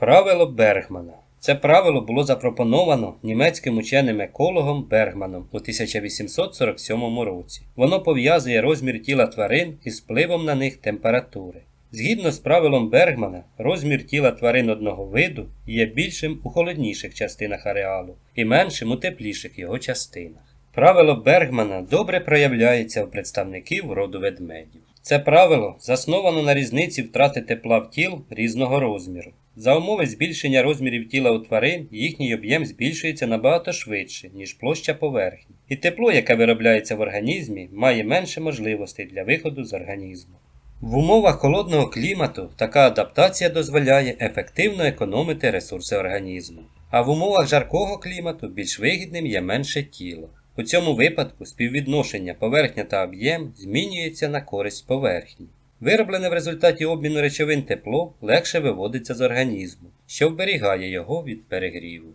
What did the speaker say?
Правило Бергмана. Це правило було запропоновано німецьким ученим екологом Бергманом у 1847 році. Воно пов'язує розмір тіла тварин із впливом на них температури. Згідно з правилом Бергмана, розмір тіла тварин одного виду є більшим у холодніших частинах ареалу і меншим у тепліших його частинах. Правило Бергмана добре проявляється у представників роду ведмедів. Це правило засновано на різниці втрати тепла в тіл різного розміру. За умови збільшення розмірів тіла у тварин їхній об'єм збільшується набагато швидше, ніж площа поверхні, і тепло, яке виробляється в організмі, має менше можливостей для виходу з організму. В умовах холодного клімату така адаптація дозволяє ефективно економити ресурси організму, а в умовах жаркого клімату більш вигідним є менше тіло. У цьому випадку співвідношення поверхня та об'єм змінюється на користь поверхні. Вироблене в результаті обміну речовин тепло легше виводиться з організму, що вберігає його від перегріву.